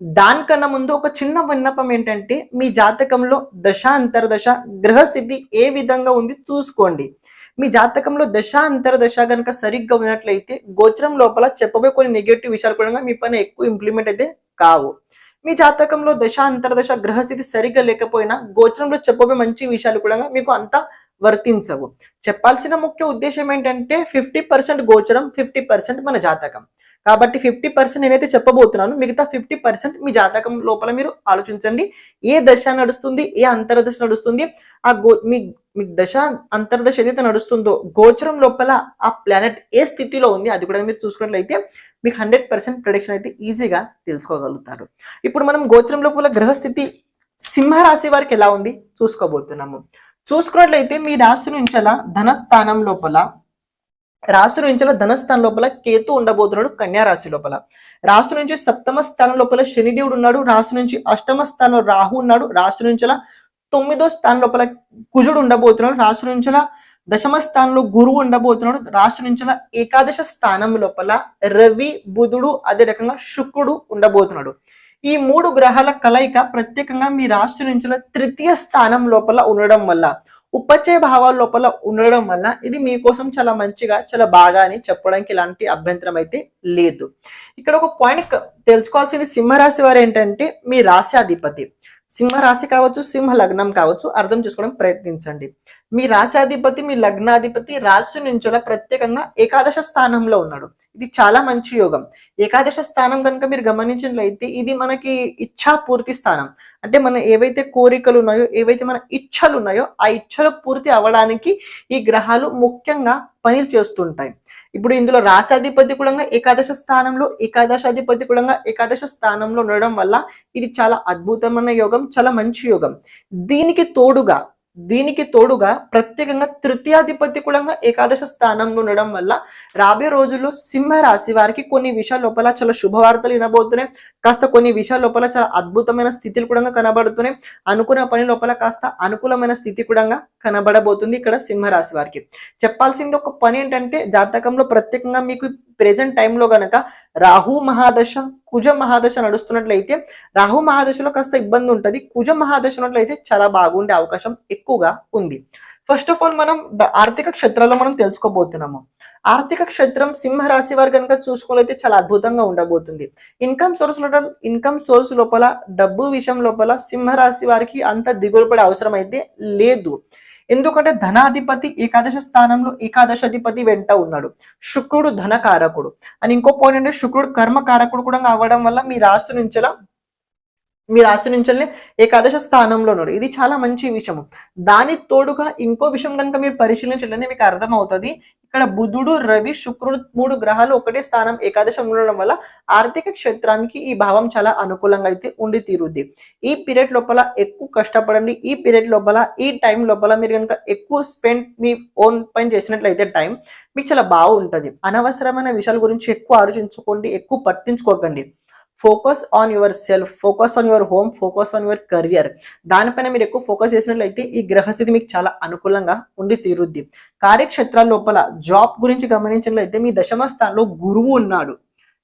దానికన్నా ముందు ఒక చిన్న విన్నపం ఏంటంటే మీ జాతకంలో దశ అంతర్దశ గ్రహస్థితి ఏ విధంగా ఉంది చూసుకోండి. మీ జాతకంలో దశ అంతర్దశ కనుక సరిగ్గా ఉన్నట్లయితే గోచరం లోపల చెప్పబోయే కొన్ని నెగటివ్ విషయాలు కూడా మీ పైన ఎక్కువ ఇంప్లిమెంట్ అయితే కావు. మీ జాతకంలో దశ అంతర్దశ గ్రహస్థితి సరిగ్గా లేకపోయినా గోచరంలో చెప్పబోయే మంచి విషయాలు కూడా మీకు అంత వర్తించవు. చెప్పాల్సిన ముఖ్య ఉద్దేశం ఏంటంటే ఫిఫ్టీ పర్సెంట్ గోచరం ఫిఫ్టీ పర్సెంట్ మన జాతకం. కాబట్టి ఫిఫ్టీ పర్సెంట్ నేనైతే చెప్పబోతున్నాను. మిగతా ఫిఫ్టీ పర్సెంట్ మీ జాతకం లోపల మీరు ఆలోచించండి. ఏ దశ నడుస్తుంది? ఏ అంతర్దశ నడుస్తుంది? ఆ గో మీ మీ దశ అంతర్దశ ఏదైతే నడుస్తుందో గోచరం లోపల ఆ ప్లానెట్ ఏ స్థితిలో ఉంది? అది కూడా మీరు చూసుకున్నట్లయితే మీకు హండ్రెడ్ పర్సెంట్ ప్రొడిక్షన్ అయితే ఈజీగా తెలుసుకోగలుగుతారు. ఇప్పుడు మనం గోచరం లోపల గ్రహస్థితి సింహరాశి వారికి ఎలా ఉంది? చూసుకోబోతున్నాము. చూసుకున్నట్లయితే మీ రాశి నుంచి అలా ధనస్థానం లోపల రాశి నుంచి ధనస్థానం లోపల కేతు ఉండబోతున్నాడు కన్యా రాశి లోపల. రాశి నుంచి సప్తమ స్థానం లోపల శనిదేవుడు ఉన్నాడు. రాశి నుంచి అష్టమ స్థానంలో రాహు ఉన్నాడు. రాశి నుంచి తొమ్మిదో స్థానం లోపల కుజుడు ఉండబోతున్నాడు. రాశి నుంచి దశమ స్థానంలో గురువు ఉండబోతున్నాడు. రాశి నుంచి ఏకాదశ స్థానం లోపల రవి బుధుడు అదే రకంగా శుక్రుడు ఉండబోతున్నాడు. ఈ మూడు గ్రహాల కలయిక ప్రత్యేకంగా మీ రాశి నుంచి తృతీయ స్థానం లోపల ఉండడం వల్ల ఉపచయ భావాల లోపల ఉండడం వల్ల ఇది మీకోసం చాలా మంచిగా చాలా బాగా అని చెప్పడానికి ఎలాంటి అభ్యంతరం అయితే లేదు. ఇక్కడ ఒక పాయింట్ తెలుసుకోవాల్సింది సింహరాశి వారు ఏంటంటే మీ రాశి అధిపతి. కావచ్చు సింహ లగ్నం కావచ్చు అర్థం చేసుకోవడం ప్రయత్నించండి. మీ రాశాధిపతి మీ లగ్నాధిపతి రాశి నుంచి ప్రత్యేకంగా ఏకాదశ స్థానంలో ఉన్నాడు. ఇది చాలా మంచి యోగం. ఏకాదశ స్థానం కనుక మీరు గమనించినట్లయితే ఇది మనకి ఇచ్ఛా పూర్తి స్థానం. అంటే మన ఏవైతే కోరికలు ఉన్నాయో ఏవైతే మన ఇచ్ఛలు ఉన్నాయో ఆ ఇచ్ఛలు పూర్తి అవ్వడానికి ఈ గ్రహాలు ముఖ్యంగా పనులు చేస్తుంటాయి. ఇప్పుడు ఇందులో రాశాధిపతి కూడా ఏకాదశ స్థానంలో ఏకాదశాధిపతి కూడా ఏకాదశ స్థానంలో ఉండడం వల్ల ఇది చాలా అద్భుతమైన యోగం చాలా మంచి యోగం. దీనికి తోడుగా దీనికి తోడుగా ప్రత్యేకంగా తృతీయాధిపతి కూడా ఏకాదశ స్థానంలో ఉండడం వల్ల రాబోయే రోజుల్లో సింహ రాశి వారికి కొన్ని విషయాల లోపల చాలా శుభవార్తలు వినబోతున్నాయి. కాస్త కొన్ని విషయాల లోపల చాలా అద్భుతమైన స్థితిలు కూడా కనబడుతున్నాయి. అనుకున్న పని లోపల కాస్త అనుకూలమైన స్థితి కూడా కనబడబోతుంది ఇక్కడ సింహరాశి వారికి. చెప్పాల్సింది ఒక పని ఏంటంటే జాతకంలో ప్రత్యేకంగా మీకు ప్రెజెంట్ టైంలో గనక రాహు మహాదశ కుజ మహాదశ నడుస్తున్నట్లయితే రాహు మహాదశలో కాస్త ఇబ్బంది ఉంటుంది. కుజ మహాదశ ఉన్నట్లయితే చాలా బాగుండే అవకాశం ఎక్కువగా ఉంది. ఫస్ట్ ఆఫ్ ఆల్ మనం ఆర్థిక క్షేత్రంలో మనం తెలుసుకోబోతున్నాము. ఆర్థిక క్షేత్రం సింహ రాశి వారు కనుక చూసుకోవాలైతే చాలా అద్భుతంగా ఉండబోతుంది. ఇన్కమ్ సోర్స్ ఇన్కమ్ సోర్స్ లోపల డబ్బు విషయం లోపల సింహరాశి వారికి అంత దిగులు పడే అవసరం అయితే లేదు. ఎందుకంటే ధనాధిపతి ఏకాదశ స్థానంలో ఏకాదశాధిపతి వెంట ఉన్నాడు. శుక్రుడు ధనకారకుడు. అని ఇంకో పాయింట్ అంటే శుక్రుడు కర్మకారకుడు కూడా అవ్వడం వల్ల మీ రాశి నుంచెలా మీ రాశి నుంచి ఏకాదశ స్థానంలో ఉన్నారు ఇది చాలా మంచి విషయం దాని తోడుగా ఇంకో విషయం కనుక మీరు పరిశీలించండి మీకు అర్థం అవుతుంది ఇక్కడ బుధుడు రవి శుక్రుడు మూడు గ్రహాలు ఒకటే స్థానం ఏకాదశం ఉండడం వల్ల ఆర్థిక క్షేత్రానికి ఈ భావం చాలా అనుకూలంగా అయితే ఉండి తీరుద్ది. ఈ పీరియడ్ లోపల ఎక్కువ కష్టపడండి. ఈ పీరియడ్ లోపల ఈ టైం లోపల మీరు కనుక ఎక్కువ స్పెండ్ మీ ఓన్ పైన చేసినట్లయితే టైం మీకు చాలా బాగుంటుంది. అనవసరమైన విషయాల గురించి ఎక్కువ ఆలోచించుకోండి ఎక్కువ పట్టించుకోకండి. Focus on yourself focus on your home focus on your career దానిపైన మీరు ఎక్కువ ఫోకస్ చేసినట్లయితే ఈ గ్రహస్థితి మీకు చాలా అనుకూలంగా ఉండి తీరుద్ది. కార్యక్షేత్రాల లోపల జాబ్ గురించి గమనించినట్లయితే మీ దశమ స్థానంలో గురువు ఉన్నాడు.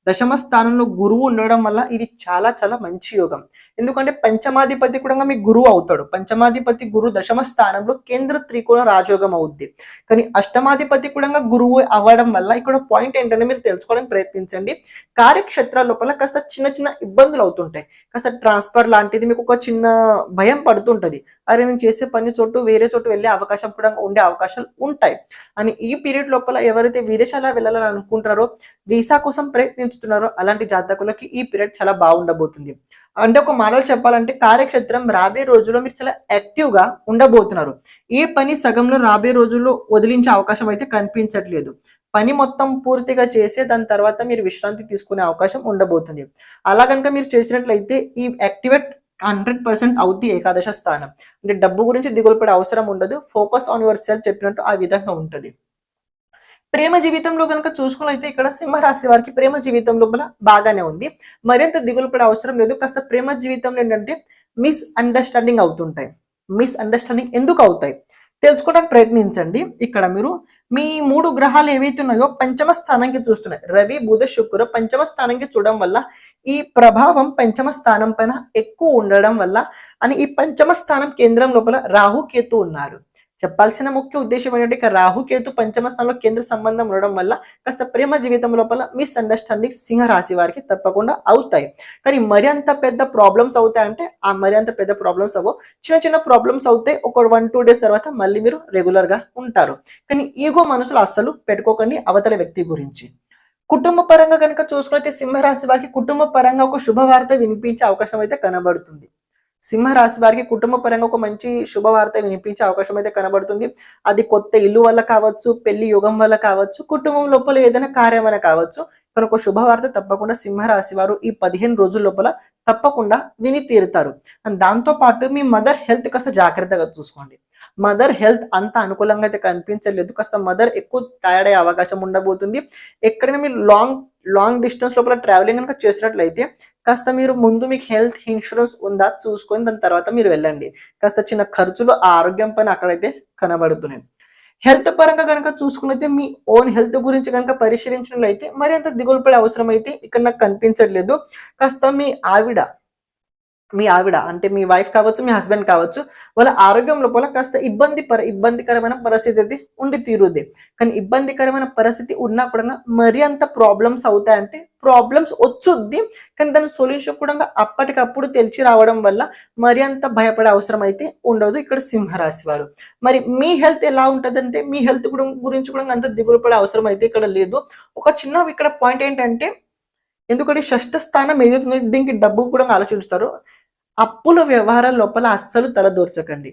దశమ స్థానంలో గురువు ఉండడం వల్ల ఇది చాలా చాలా మంచి యోగం. ఎందుకంటే పంచమాధిపతి కూడా మీ గురువు అవుతాడు. పంచమాధిపతి గురువు దశమ స్థానంలో కేంద్ర త్రికోణ రాజయోగం అవుద్ది. కానీ అష్టమాధిపతి కూడా గురువు అవ్వడం వల్ల ఇక్కడ పాయింట్ ఏంటంటే మీరు తెలుసుకోవడానికి ప్రయత్నించండి. కార్యక్షేత్ర లోపల కాస్త చిన్న చిన్న ఇబ్బందులు అవుతుంటాయి. కాస్త ట్రాన్స్ఫర్ లాంటిది మీకు ఒక చిన్న భయం పడుతుంటది. అరే నేను చేసే పని చోటు వేరే చోటు వెళ్ళే అవకాశం కూడా ఉండే అవకాశాలు ఉంటాయి. అని ఈ పీరియడ్ లోపల ఎవరైతే విదేశాల వెళ్ళాలని అనుకుంటారో వీసా కోసం ప్రయత్నించుతున్నారో అలాంటి జాతకులకి ఈ పీరియడ్ చాలా బాగుండబోతుంది. అంటే ఒక మాటలు చెప్పాలంటే కార్యక్షేత్రం రాబోయే రోజుల్లో మీరు చాలా యాక్టివ్గా ఉండబోతున్నారు. ఏ పని సగంలో రాబోయే రోజుల్లో వదిలించే అవకాశం అయితే కనిపించట్లేదు. పని మొత్తం పూర్తిగా చేసి దాని తర్వాత మీరు విశ్రాంతి తీసుకునే అవకాశం ఉండబోతుంది. అలా కనుక మీరు చేసినట్లయితే ఈ యాక్టివేట్ హండ్రెడ్ పర్సెంట్ అవుద్ది ఏకాదశ స్థానం. అంటే డబ్బు గురించి దిగులు పడే అవసరం ఉండదు. ఫోకస్ ఆన్ యువర్ సెల్ఫ్ చెప్పినట్టు ఆ విధంగా ఉంటుంది. ప్రేమ జీవితంలో కనుక చూసుకున్నైతే ఇక్కడ సింహరాశి వారికి ప్రేమ జీవితం లోపల బాగానే ఉంది. మరింత దిగులు పడే అవసరం లేదు. కాస్త ప్రేమ జీవితంలో ఏంటంటే మిస్ అండర్స్టాండింగ్ అవుతుంటాయి. మిస్ అండర్స్టాండింగ్ ఎందుకు అవుతాయి? తెలుసుకోవడానికి ప్రయత్నించండి. ఇక్కడ మీరు మీ మూడు గ్రహాలు ఏవైతే ఉన్నాయో పంచమ స్థానానికి చూస్తున్నాయి. రవి బుధ శుక్ర పంచమ స్థానానికి చూడడం వల్ల ఈ ప్రభావం పంచమ స్థానం పైన ఎక్కువ ఉండడం వల్ల అని ఈ పంచమ స్థానం కేంద్రం లోపల రాహు కేతు ఉన్నారు. చెప్పాల్సిన ముఖ్య ఉద్దేశం ఏంటంటే ఇక రాహు కేతు పంచమ స్థానంలో కేంద్ర సంబంధం ఉండడం వల్ల కాస్త ప్రేమ జీవితం లోపల మిస్ అండర్స్టాండింగ్ సింహ రాశి వారికి తప్పకుండా అవుతాయి. కానీ మరి అంత పెద్ద ప్రాబ్లమ్స్ అవుతాయంటే ఆ మరి అంత పెద్ద ప్రాబ్లమ్స్ అవ్వవు. చిన్న చిన్న ప్రాబ్లమ్స్ అవుతాయి ఒక వన్ టూ డేస్ తర్వాత మళ్ళీ మీరు రెగ్యులర్గా ఉంటారు. కానీ ఈగో మనసులు అస్సలు పెట్టుకోకండి అవతల వ్యక్తి గురించి. కుటుంబ పరంగా కనుక చూసుకున్నైతే సింహరాశి వారికి కుటుంబ పరంగా ఒక శుభవార్త వినిపించే అవకాశం అయితే కనబడుతుంది. సింహరాశి వారికి కుటుంబ పరంగా ఒక మంచి శుభవార్త వినిపించే అవకాశం అయితే కనబడుతుంది. అది కొత్త ఇల్లు వల్ల కావచ్చు పెళ్ళి యుగం వల్ల కావచ్చు కుటుంబం లోపల ఏదైనా కార్యం వల్ల కావచ్చు కనుక శుభవార్త తప్పకుండా సింహరాశి వారు ఈ పదిహేను రోజుల లోపల తప్పకుండా విని తీరుతారు. దాంతోపాటు దాంతో పాటు మీ మదర్ హెల్త్ కాస్త జాగ్రత్తగా చూసుకోండి. మదర్ హెల్త్ అంత అనుకూలంగా అయితే కనిపించలేదు. కాస్త మదర్ ఎక్కువ టైర్డ్ అయ్యే అవకాశం ఉండబోతుంది. ఎక్కడైనా మీరు లాంగ్ లాంగ్ డిస్టెన్స్ లోపల ట్రావెలింగ్ కనుక చేసినట్లయితే కాస్త మీరు ముందు మీకు హెల్త్ ఇన్సూరెన్స్ ఉందా చూసుకొని దాని తర్వాత మీరు వెళ్ళండి. కాస్త చిన్న ఖర్చులు ఆరోగ్యం పైన అక్కడైతే కనబడుతున్నాయి. హెల్త్ పరంగా కనుక చూసుకున్నైతే మీ ఓన్ హెల్త్ గురించి కనుక పరిశీలించినట్లయితే మరి అంత దిగులు పడే అవసరం అయితే ఇక్కడ నాకు కనిపించట్లేదు. కాస్త మీ ఆవిడ మీ ఆవిడ అంటే మీ వైఫ్ కావచ్చు మీ హస్బెండ్ కావచ్చు వాళ్ళ ఆరోగ్యం లోపల కాస్త ఇబ్బంది పర ఇబ్బందికరమైన పరిస్థితి అయితే ఉండి తీరుద్ది. కానీ ఇబ్బందికరమైన పరిస్థితి ఉన్నా కూడా మరి అంత ప్రాబ్లమ్స్ అవుతాయంటే ప్రాబ్లమ్స్ వచ్చుద్ది. కానీ దాని సొల్యూషన్ కూడా అప్పటికప్పుడు తెలిసి రావడం వల్ల మరి అంత భయపడే అవసరం అయితే ఉండదు ఇక్కడ సింహరాశి వారు. మరి మీ హెల్త్ ఎలా ఉంటుందంటే మీ హెల్త్ కూడా గురించి కూడా అంత దిగులు పడే అవసరం అయితే ఇక్కడ లేదు. ఒక చిన్న ఇక్కడ పాయింట్ ఏంటంటే ఎందుకంటే షష్ఠ స్థానం ఏదైతుందో దీనికి డబ్బు కూడా ఆలోచిస్తారు. అప్పుల వ్యవహారం లోపల అస్సలు తలదూర్చకండి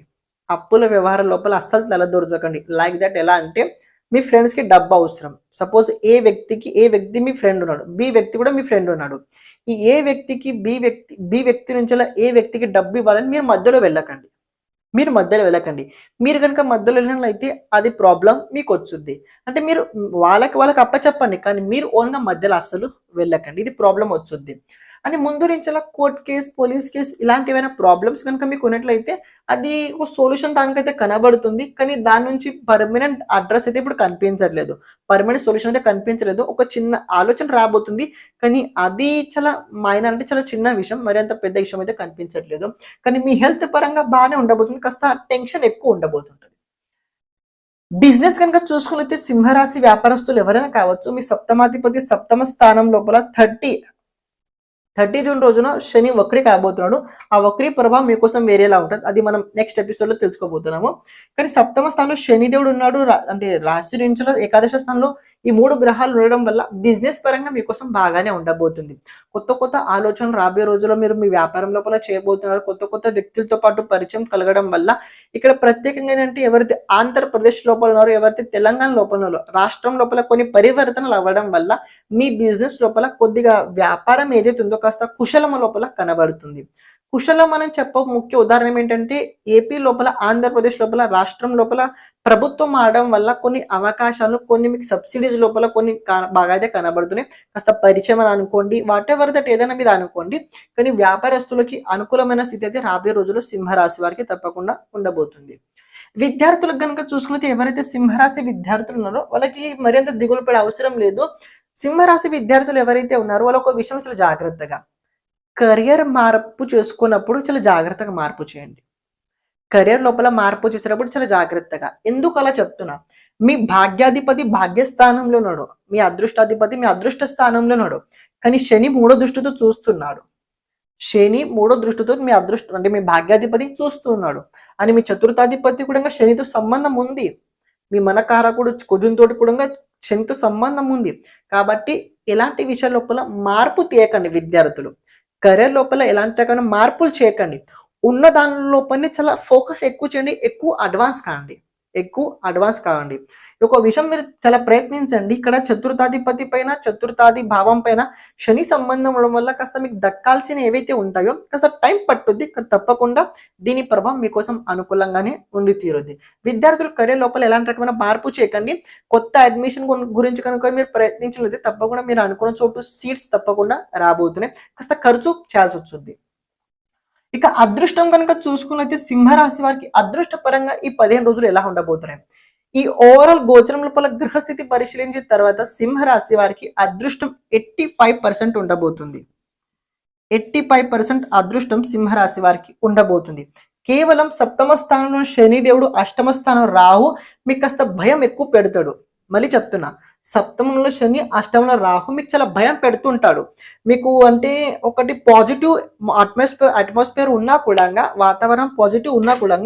అప్పుల వ్యవహారం లోపల అస్సలు తలదూర్చకండి లైక్ దట్ ఎలా అంటే మీ ఫ్రెండ్స్కి డబ్బు అవసరం. సపోజ్ ఏ వ్యక్తికి ఏ వ్యక్తి మీ ఫ్రెండ్ ఉన్నాడు బి వ్యక్తి కూడా మీ ఫ్రెండ్ ఉన్నాడు. ఈ ఏ వ్యక్తికి బి వ్యక్తి బి వ్యక్తి నుంచి ఏ వ్యక్తికి డబ్బు ఇవ్వాలని మీరు మధ్యలో వెళ్ళకండి. మీరు మధ్యలో వెళ్ళకండి. మీరు కనుక మధ్యలో వెళ్ళినట్లయితే అది ప్రాబ్లం మీకు వచ్చుద్ది. అంటే మీరు వాళ్ళకి వాళ్ళకి అప్పచెప్పండి కానీ మీరు ఓన్గా మధ్యలో అస్సలు వెళ్ళకండి. ఇది ప్రాబ్లం వచ్చుద్ది. అని ముందు నుంచి అలా కోర్ట్ కేస్ పోలీస్ కేస్ ఇలాంటివైనా ప్రాబ్లమ్స్ కనుక మీకు ఉన్నట్లయితే అది ఒక సొల్యూషన్ దానికైతే కనబడుతుంది. కానీ దాని నుంచి పర్మనెంట్ అడ్రస్ అయితే ఇప్పుడు కనిపించట్లేదు. పర్మనెంట్ సొల్యూషన్ అయితే కనిపించలేదు. ఒక చిన్న ఆలోచన రాబోతుంది. కానీ అది చాలా మైనర్ అంటే చాలా చిన్న విషయం. మరి అంత పెద్ద విషయం అయితే కనిపించట్లేదు. కానీ మీ హెల్త్ పరంగా బాగానే ఉండబోతుంది. కాస్త టెన్షన్ ఎక్కువ ఉండబోతుంటుంది. బిజినెస్ కనుక చూసుకున్నైతే సింహరాశి వ్యాపారస్తులు ఎవరైనా కావచ్చు మీ సప్తమాధిపతి సప్తమ స్థానం లోపల థర్టీ థర్టీ జూన్ రోజున శని వక్రి కాబోతున్నాడు. ఆ వక్రీ ప్రభావం మీకోసం వేరేలా ఉంటుంది. అది మనం నెక్స్ట్ ఎపిసోడ్లో తెలుసుకోబోతున్నాము. కానీ సప్తమ స్థానంలో శనిదేవుడు ఉన్నాడు. అంటే రాశి నుంచి ఏకాదశ స్థానంలో ఈ మూడు గ్రహాలు ఉండడం వల్ల బిజినెస్ పరంగా మీకోసం బాగానే ఉండబోతుంది. కొత్త కొత్త ఆలోచనలు రాబోయే రోజుల్లో మీరు మీ వ్యాపారం లోపల చేయబోతున్నారు. కొత్త కొత్త వ్యక్తులతో పాటు పరిచయం కలగడం వల్ల ఇక్కడ ప్రత్యేకంగా ఏంటంటే ఎవరైతే ఆంధ్రప్రదేశ్ లోపల ఉన్నారో ఎవరైతే తెలంగాణ లోపల ఉన్నారో రాష్ట్రం లోపల కొన్ని పరివర్తనలు అవ్వడం వల్ల మీ బిజినెస్ లోపల కొద్దిగా వ్యాపారం ఏదైతే ఉందో కాస్త కుశలమ లోపల కనబడుతుంది. కుషల్లో మనం చెప్ప ముఖ్య ఉదాహరణ ఏంటంటే ఏపీ లోపల ఆంధ్రప్రదేశ్ లోపల రాష్ట్రం లోపల ప్రభుత్వం ఆడడం వల్ల కొన్ని అవకాశాలు కొన్ని మీకు సబ్సిడీస్ లోపల కొన్ని బాగా అయితే కనబడుతున్నాయి. కాస్త పరిచయం అని అనుకోండి వాట్ ఎవర్ దట్ ఏదైనా మీద అనుకోండి. కానీ వ్యాపారస్తులకి అనుకూలమైన స్థితి అయితే రాబోయే రోజుల్లో సింహరాశి వారికి తప్పకుండా ఉండబోతుంది. విద్యార్థులకు కనుక చూసుకుంటే ఎవరైతే సింహరాశి విద్యార్థులు ఉన్నారో వాళ్ళకి మరింత దిగులు పడే అవసరం లేదు. సింహరాశి విద్యార్థులు ఎవరైతే ఉన్నారో వాళ్ళ ఒక విషయం అసలు జాగ్రత్తగా కెరియర్ మార్పు చేసుకున్నప్పుడు చాలా జాగ్రత్తగా మార్పు చేయండి. కెరియర్ లోపల మార్పు చేసేటప్పుడు చాలా జాగ్రత్తగా. ఎందుకు అలా చెప్తున్నా? మీ భాగ్యాధిపతి భాగ్యస్థానంలో ఉన్నాడు. మీ అదృష్టాధిపతి మీ అదృష్ట స్థానంలో ఉన్నాడు. కానీ శని మూడో దృష్టితో చూస్తున్నాడు. శని మూడో దృష్టితో మీ అదృష్టం అంటే మీ భాగ్యాధిపతి చూస్తున్నాడు. అని మీ చతుర్థాధిపతి కూడా శనితో సంబంధం ఉంది. మీ మనకారకుడు కుజునితో కూడా శనితో సంబంధం ఉంది. కాబట్టి ఇలాంటి విషయాల లోపల మార్పు తీయకండి విద్యార్థులు. కెరీర్ లోపల ఎలాంటి రకమైన మార్పులు చేయకండి. ఉన్న దాని లోపలనే చాలా ఫోకస్ ఎక్కువ చేయండి ఎక్కువ అడ్వాన్స్ కాండి. ఎక్కువ అడ్వాన్స్ కావండి. ఒక విషయం మీరు చాలా ప్రయత్నించండి. ఇక్కడ చతుర్థాధిపతి పైన చతుర్థాది భావం పైన శని సంబంధం ఉండడం వల్ల కాస్త మీకు దక్కాల్సిన ఏవైతే ఉంటాయో కాస్త టైం పట్టుద్ది. కానీ తప్పకుండా దీని ప్రభావం మీకోసం అనుకూలంగానే ఉండి తీరుద్ది. విద్యార్థులు కెరీర్ లోపల ఎలాంటి రకమైన మార్పు చేయకండి. కొత్త అడ్మిషన్ గురించి కనుక మీరు ప్రయత్నించలేదు తప్పకుండా మీరు అనుకున్న చోటు సీట్స్ తప్పకుండా రాబోతున్నాయి. కాస్త ఖర్చు చేయాల్సి వచ్చింది ఇక అదృష్టం కనుక చూసుకున్నైతే సింహరాశి వారికి అదృష్ట పరంగా ఈ పదిహేను రోజులు ఎలా ఉండబోతున్నాయి? ఈ ఓవరాల్ గోచరం లోపల గ్రహస్థితి పరిశీలించిన తర్వాత సింహరాశి వారికి అదృష్టం ఎయిటీ ఫైవ్ పర్సెంట్ ఉండబోతుంది. ఎయిటీ ఫైవ్ పర్సెంట్ అదృష్టం సింహరాశి వారికి ఉండబోతుంది. కేవలం సప్తమ స్థానంలో శనిదేవుడు అష్టమ స్థానం రాహు మీకు కాస్త భయం ఎక్కువ పెడతాడు. మళ్ళీ చెప్తున్నా సప్తమంలో శని అష్టమంలో రాహు మీకు చాలా భయం పెడుతుంటాడు. మీకు అంటే ఒకటి పాజిటివ్ అట్మాస్ఫియర్ అట్మాస్ఫియర్ ఉన్నా కూడా వాతావరణం పాజిటివ్ ఉన్నా కూడా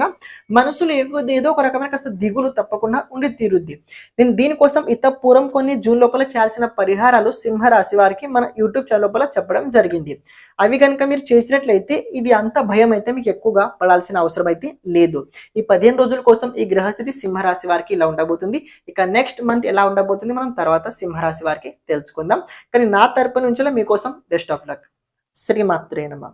మనసులో ఏదో ఏదో ఒక రకమైన కాస్త దిగులు తప్పకుండా ఉండి తీరుద్ది. నేను దీనికోసం ఇతపూర్వం కొన్ని జూన్ లోపల చేయాల్సిన పరిహారాలు సింహరాశి వారికి మన యూట్యూబ్ ఛానల్ లోపల చెప్పడం జరిగింది. అవి కనుక మీరు చేసినట్లయితే ఇది అంత భయం అయితే మీకు ఎక్కువగా పడాల్సిన అవసరం అయితే లేదు. ఈ పదిహేను రోజుల కోసం ఈ గ్రహస్థితి సింహరాశి వారికి ఇలా ఉండబోతుంది. ఇక నెక్స్ట్ మంత్ ఎలా ఉండబోతుంది? మనం తర్వాత సింహరాశి వారికి తెలుసుకుందాం. కానీ నా తరపు నుంచి మీకోసం కోసం బెస్ట్ ఆఫ్ లక్. శ్రీమాత్రే నమ.